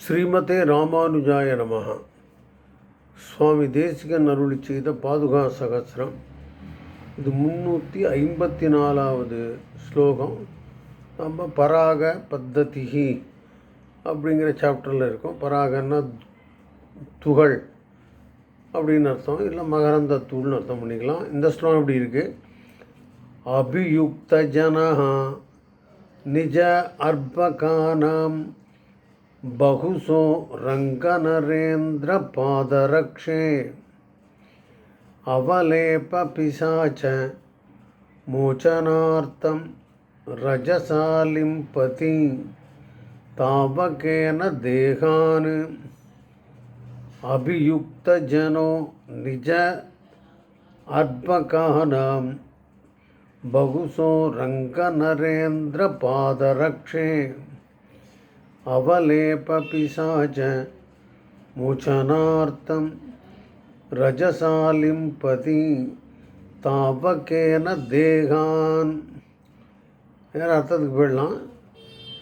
ஸ்ரீமதே ராமானுஜாய நமக சுவாமி தேசிகன் அருளி செய்த பாதுகா சகசிரம். இது முந்நூற்றி ஐம்பத்தி நாலாவது ஸ்லோகம். நம்ம பராக பத்ததிகி அப்படிங்கிற சாப்டரில் இருக்கோம். பராகன்னா துகள் அப்படின்னு அர்த்தம். இல்லை மகரந்த தூள்னு அர்த்தம் பண்ணிக்கலாம். இந்த ஸ்லோகம் எப்படி இருக்குது அபியுக்த ஜனஹா நிஜ அர்பகானாம் बहुसो रङ्गनरेन्द्रपादरक्षे अवलेपपिशाच मोचनार्थं रजसालिम्पति तावकेन देहान् अभियुक्तजनो निज अर्भकानां बहुसो रङ्गनरेन्द्रपादरक्षे అవలేపపిశాచ ముచనార్థం రజసాలింపతి தாவக்கேன தேகான். வேறு அர்த்தத்துக்கு போயிடலாம்.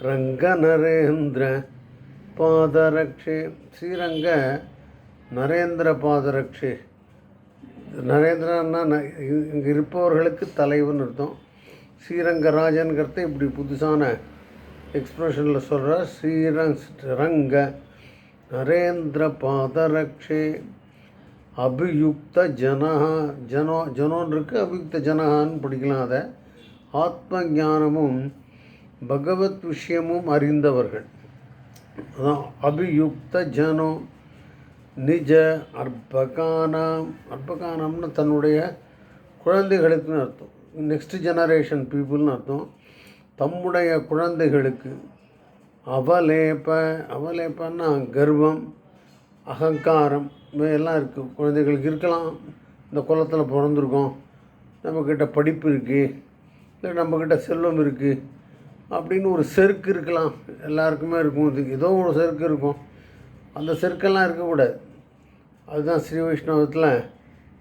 ரங்க நரேந்திர பாதரக்ஷே. ஸ்ரீரங்க நரேந்திர பாதரக்ஷே. நரேந்திரன்னா இங்கே இருப்பவர்களுக்கு தலைவன் அர்த்தம். ஸ்ரீரங்க ராஜன்கிறத இப்படி புதுசான எக்ஸ்ப்ரெஷனில் சொல்கிற ஸ்ரீரங் ரங்க நரேந்திர பாதரக்ஷே அபியுக்த ஜனஹா ஜனோ ஜனோன்னு இருக்கு அபியுக்த ஜனஹான்னு படிக்கலாம் அதை. ஆத்ம ஞானமும் பகவத் விஷயமும் அறிந்தவர்கள். அதான் அபியுக்த ஜனோ நிஜ அர்ப்பகானாம் அற்பகானம்னு தன்னுடைய குழந்தைகளுக்குன்னு அர்த்தம். நெக்ஸ்ட் ஜெனரேஷன் பீப்புள்னு அர்த்தம். தம்முடைய குழந்தைகளுக்கு அவலேப்ப அவலேப்பன்னா கர்வம் அகங்காரம் இவையெல்லாம் இருக்குது குழந்தைகளுக்கு இருக்கலாம். இந்த குளத்தில் பிறந்திருக்கோம். நம்மக்கிட்ட படிப்பு இருக்குது இல்லை நம்மக்கிட்ட செல்வம் இருக்குது அப்படின்னு ஒரு செருக்கு இருக்கலாம். எல்லாருக்குமே இருக்கும். இது ஏதோ ஒரு செருக்கு இருக்கும். அந்த செருக்கெல்லாம் இருக்கக்கூடாது. அதுதான் ஸ்ரீ வைஷ்ணவத்தில்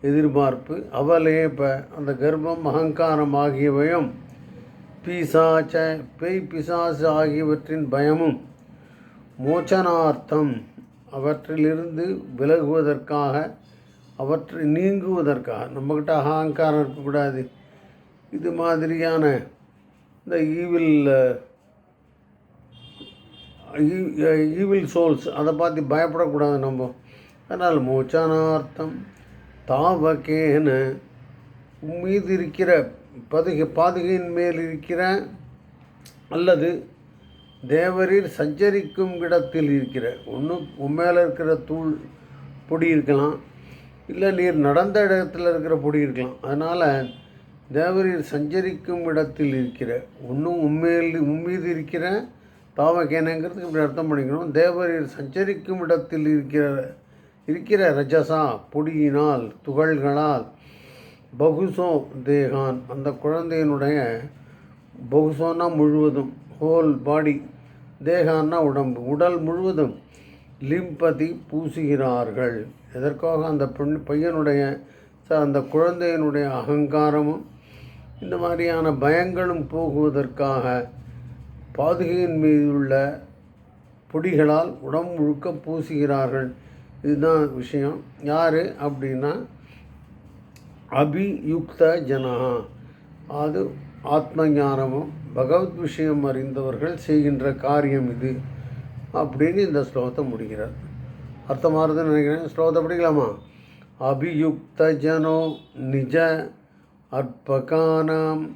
எதிர்பார்ப்பு. அவலேப்ப அந்த கர்ப்பம் அகங்காரம் ஆகியவையும் பிசாச்ச பேய் பிசாசு ஆகியவற்றின் பயமும் மோச்சனார்த்தம் அவற்றிலிருந்து விலகுவதற்காக அவற்றை நீங்குவதற்காக. நம்மக்கிட்ட அகங்காரம் இருக்கக்கூடாது. இது மாதிரியான இந்த ஈவில் ஈவில் சோல்ஸ் அதை பார்த்து பயப்படக்கூடாது நம்ம. அதனால் மோச்சனார்த்தம் தாவகேன மீது இருக்கிற பதுகை பாதுகையின் மேல் இருக்கிற அல்லது தேவரீர் சஞ்சரிக்கும் இடத்தில் இருக்கிற ஒன்று உண்மையில் இருக்கிற தூள் பொடி இருக்கலாம் இல்லை நீர் நடந்த இடத்துல இருக்கிற பொடி இருக்கலாம். அதனால் தேவரீர் சஞ்சரிக்கும் இடத்தில் இருக்கிற ஒன்றும் உண்மையில் உம்மீது இருக்கிற தாவகேனங்கிறதுக்கு இப்படி அர்த்தம் பண்ணிக்கணும். தேவரீர் சஞ்சரிக்கும் இடத்தில் இருக்கிற இருக்கிற ரஜசா பொடியினால் துகள்களால் பகுசோ தேகான். அந்த குழந்தையினுடைய பகுசோன்னா முழுவதும் ஹோல் பாடி தேகான்னா உடம்பு. உடல் முழுவதும் லிம்பதி பூசுகிறார்கள். எதற்காக? அந்த பெண் பையனுடைய அந்த குழந்தையினுடைய அகங்காரமும் இந்த மாதிரியான பயங்களும் போகுவதற்காக பாதுகையின் மீது உள்ள பொடிகளால் உடம்பு முழுக்க பூசுகிறார்கள். இதுதான் விஷயம். யார் அப்படின்னா அபியுக்த ஜனஹா. அது ஆத்ம ஞானமும் பகவத் விஷயம் அறிந்தவர்கள் செய்கின்ற காரியம் இது அப்படின்னு இந்த ஸ்லோகத்தை முடிகிறார் அர்த்தமாகுதுன்னு நினைக்கிறேன். ஸ்லோகத்தை படிக்கலாமா? அபியுக்த ஜனோ நிஜ அற்பகானாம்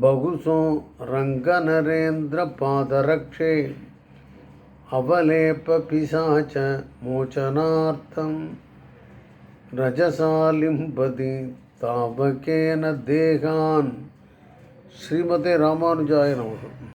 பகுசோ ரங்க நரேந்திர பாதரக்ஷே அவலேப பிசாச்ச மோச்சனார்த்தம். ரஜசாலிம்பதி தாபகேன தேகான். ஸ்ரீமதே ராமானுஜாய நமகம்